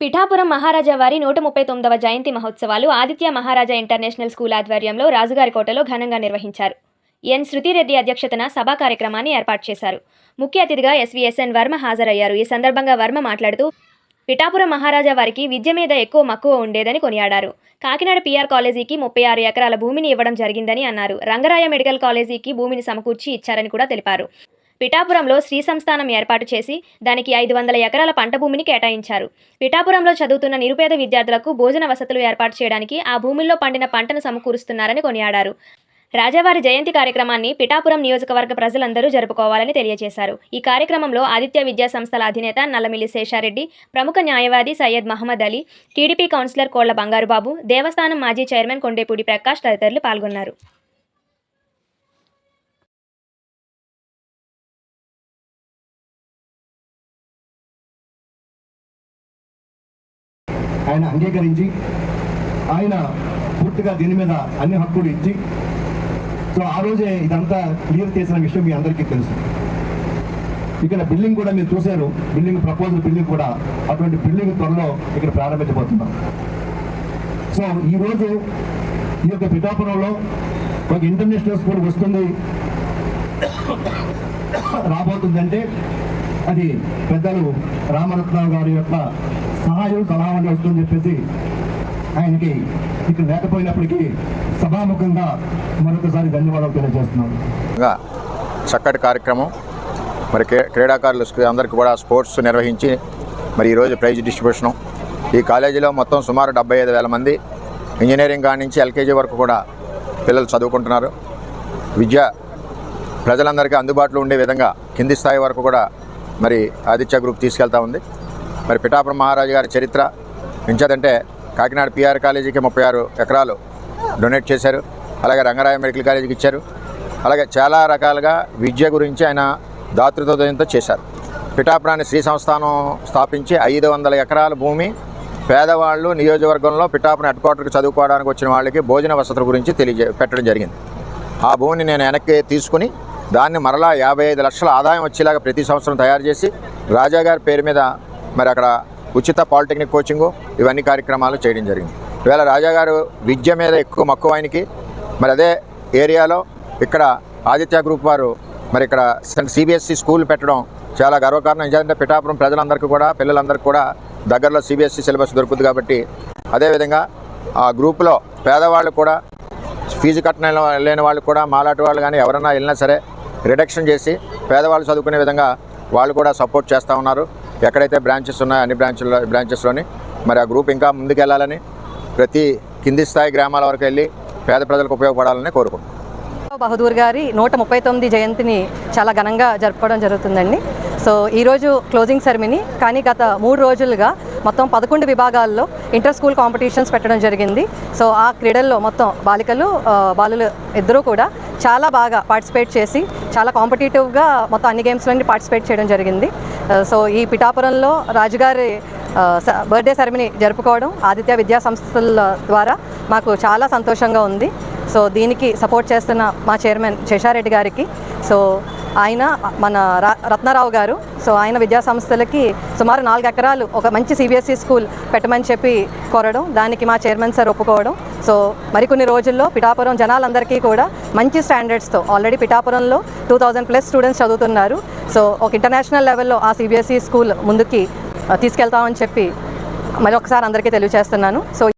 పిఠాపురం మహారాజా వారి నూట ముప్పై తొమ్మిదవ జయంతి మహోత్సవాలు ఆదిత్య మహారాజా ఇంటర్నేషనల్ స్కూల్ ఆధ్వర్యంలో రాజుగారి కోటలో ఘనంగా నిర్వహించారు. ఎన్. శృతిరెడ్డి అధ్యక్షతన సభా కార్యక్రమాన్ని ఏర్పాటు చేశారు. ముఖ్య అతిథిగా ఎస్వీఎస్ఎన్ వర్మ హాజరయ్యారు. ఈ సందర్భంగా వర్మ మాట్లాడుతూ పిఠాపురం మహారాజా వారికి విద్య మీద ఎక్కువ మక్కువ ఉండేదని కొనియాడారు. కాకినాడ పీఆర్ కాలేజీకి ముప్పై ఆరు ఎకరాల భూమిని ఇవ్వడం జరిగిందని అన్నారు. రంగరాయ మెడికల్ కాలేజీకి భూమిని సమకూర్చి ఇచ్చారని కూడా తెలిపారు. పిఠాపురంలో శ్రీ సంస్థానం ఏర్పాటు చేసి దానికి ఐదు వందల ఎకరాల పంట భూమిని కేటాయించారు. పిఠాపురంలో చదువుతున్న నిరుపేద విద్యార్థులకు భోజన వసతులు ఏర్పాటు చేయడానికి ఆ భూమిలో పండిన పంటను సమకూరుస్తున్నారని కొనియాడారు. రాజావారి జయంతి కార్యక్రమాన్ని పిఠాపురం నియోజకవర్గ ప్రజలందరూ జరుపుకోవాలని తెలియజేశారు. ఈ కార్యక్రమంలో ఆదిత్య విద్యా సంస్థల అధినేత నల్లమిల్లి శేషారెడ్డి ప్రముఖ న్యాయవాది సయ్యద్ మహమ్మద్ అలీ టీడీపీ కౌన్సిలర్ కోళ్ళ బంగారుబాబు దేవస్థానం మాజీ చైర్మన్ కొండేపూడి ప్రకాష్ తదితరులు పాల్గొన్నారు. ఆయన అంగీకరించి ఆయన పూర్తిగా దీని మీద అన్ని హక్కులు ఇచ్చి సో ఆ రోజే ఇదంతా క్లియర్ చేసిన విషయం మీ అందరికీ తెలుసు. ఇక్కడ బిల్డింగ్ కూడా మీరు చూశారు. బిల్డింగ్ ప్రపోజల్ బిల్డింగ్ కూడా అటువంటి బిల్డింగ్ త్వరలో ఇక్కడ ప్రారంభించబోతున్నాం. సో ఈరోజు ఈ యొక్క పిఠాపురంలో ఒక ఇంటర్నేషనల్ స్కూల్ వస్తుంది. రాబోతుందంటే అది పెద్దలు రామరత్నరావు గారి యొక్క సహాయం సలహా వస్తుందని చెప్పేసి ఆయనకి ఇక్కడ లేకపోయినప్పటికీ సభాముఖంగా మరొకసారి ధన్యవాదాలు తెలియజేస్తున్నాను. చక్కటి కార్యక్రమం. మరి క్రీడాకారులు అందరికీ కూడా స్పోర్ట్స్ నిర్వహించి మరి ఈరోజు ప్రైజ్ డిస్ట్రిబ్యూషను. ఈ కాలేజీలో మొత్తం సుమారు డెబ్బై ఐదు వేల మంది ఇంజనీరింగ్ కాడి నుంచి ఎల్కేజీ వరకు కూడా పిల్లలు చదువుకుంటున్నారు. విద్య ప్రజలందరికీ అందుబాటులో ఉండే విధంగా కింది స్థాయి వరకు కూడా మరి ఆదిత్య గ్రూప్ తీసుకెళ్తా ఉంది. మరి పిఠాపురం మహారాజు గారి చరిత్ర పెంచదంటే కాకినాడ పిఆర్ కాలేజీకి ముప్పై ఆరు ఎకరాలు డొనేట్ చేశారు. అలాగే రంగరాయ మెడికల్ కాలేజీకి ఇచ్చారు. అలాగే చాలా రకాలుగా విద్య గురించి ఆయన దాతృత్వంతో చేశారు. పిఠాపురాన్ని శ్రీ సంస్థానం స్థాపించి ఐదు వందల ఎకరాల భూమి పేదవాళ్ళు నియోజకవర్గంలో పిఠాపురం హెడ్ క్వార్టర్కి చదువుకోవడానికి వచ్చిన వాళ్ళకి భోజన వసతుల గురించి తెలియజే పెట్టడం జరిగింది. ఆ భూమిని నేను వెనక్కి తీసుకుని దాన్ని మరలా యాభై ఐదు లక్షల ఆదాయం వచ్చేలాగా ప్రతి సంవత్సరం తయారు చేసి రాజాగారి పేరు మీద మరి అక్కడ ఉచిత పాలిటెక్నిక్ కోచింగు ఇవన్నీ కార్యక్రమాలు చేయడం జరిగింది. ఇవాళ రాజాగారు విద్య మీద ఎక్కువ మక్కువ ఆయనకి. మరి అదే ఏరియాలో ఇక్కడ ఆదిత్య గ్రూప్ వారు మరి ఇక్కడ సిబిఎస్సి స్కూల్ పెట్టడం చాలా గర్వకారణం. ఎందుకంటే పిఠాపురం ప్రజలందరికీ కూడా పిల్లలందరికీ కూడా దగ్గరలో సిబిఎస్ఈ సిలబస్ దొరుకుతుంది కాబట్టి అదేవిధంగా ఆ గ్రూపులో పేదవాళ్ళు కూడా ఫీజు కట్టిన లేని వాళ్ళు కూడా మాలాంటి వాళ్ళు కానీ ఎవరైనా వెళ్ళినా సరే రిడక్షన్ చేసి పేదవాళ్ళు చదువుకునే విధంగా వాళ్ళు కూడా సపోర్ట్ చేస్తూ ఉన్నారు. ఎక్కడైతే బ్రాంచెస్ ఉన్నాయో అన్ని బ్రాంచ్ల్లో బ్రాంచెస్లోని మరి ఆ గ్రూప్ ఇంకా ముందుకెళ్ళాలని ప్రతి కింది స్థాయి గ్రామాల వరకు వెళ్ళి పేద ప్రజలకు ఉపయోగపడాలని కోరుకుంటున్నాను బహదూర్ గారి నూట ముప్పై తొమ్మిది జయంతిని చాలా ఘనంగా జరపడం జరుగుతుందండి. సో ఈరోజు క్లోజింగ్ సెరమనీ కానీ గత మూడు రోజులుగా మొత్తం పదకొండు విభాగాల్లో ఇంటర్ స్కూల్ కాంపిటీషన్స్ పెట్టడం జరిగింది. సో ఆ క్రీడల్లో మొత్తం బాలికలు బాలులు ఇద్దరూ కూడా చాలా బాగా పార్టిసిపేట్ చేసి చాలా కాంపిటేటివ్గా మొత్తం అన్ని గేమ్స్లోని పార్టిసిపేట్ చేయడం జరిగింది. సో ఈ పిఠాపురంలో రాజుగారి బర్త్డే సెరమనీ జరుపుకోవడం ఆదిత్య విద్యా సంస్థల ద్వారా మాకు చాలా సంతోషంగా ఉంది. సో దీనికి సపోర్ట్ చేస్తున్న మా చైర్మన్ శేషారెడ్డి గారికి. సో ఆయన మన రత్నారావు గారు. సో ఆయన విద్యా సంస్థలకి సుమారు నాలుగు ఎకరాలు ఒక మంచి సిబిఎస్ఈ స్కూల్ పెట్టమని చెప్పి కోరడం దానికి మా చైర్మన్ సార్ ఒప్పుకోవడం. సో మరికొన్ని రోజుల్లో పిఠాపురం జనాలందరికీ కూడా మంచి స్టాండర్డ్స్తో ఆల్రెడీ పిఠాపురంలో టూ థౌజండ్ ప్లస్ స్టూడెంట్స్ చదువుతున్నారు. సో ఒక ఇంటర్నేషనల్ లెవెల్లో ఆ సిబిఎస్ఈ స్కూల్ ముందుకి తీసుకెళ్తామని చెప్పి మరొకసారి అందరికీ తెలియజేస్తున్నాను సో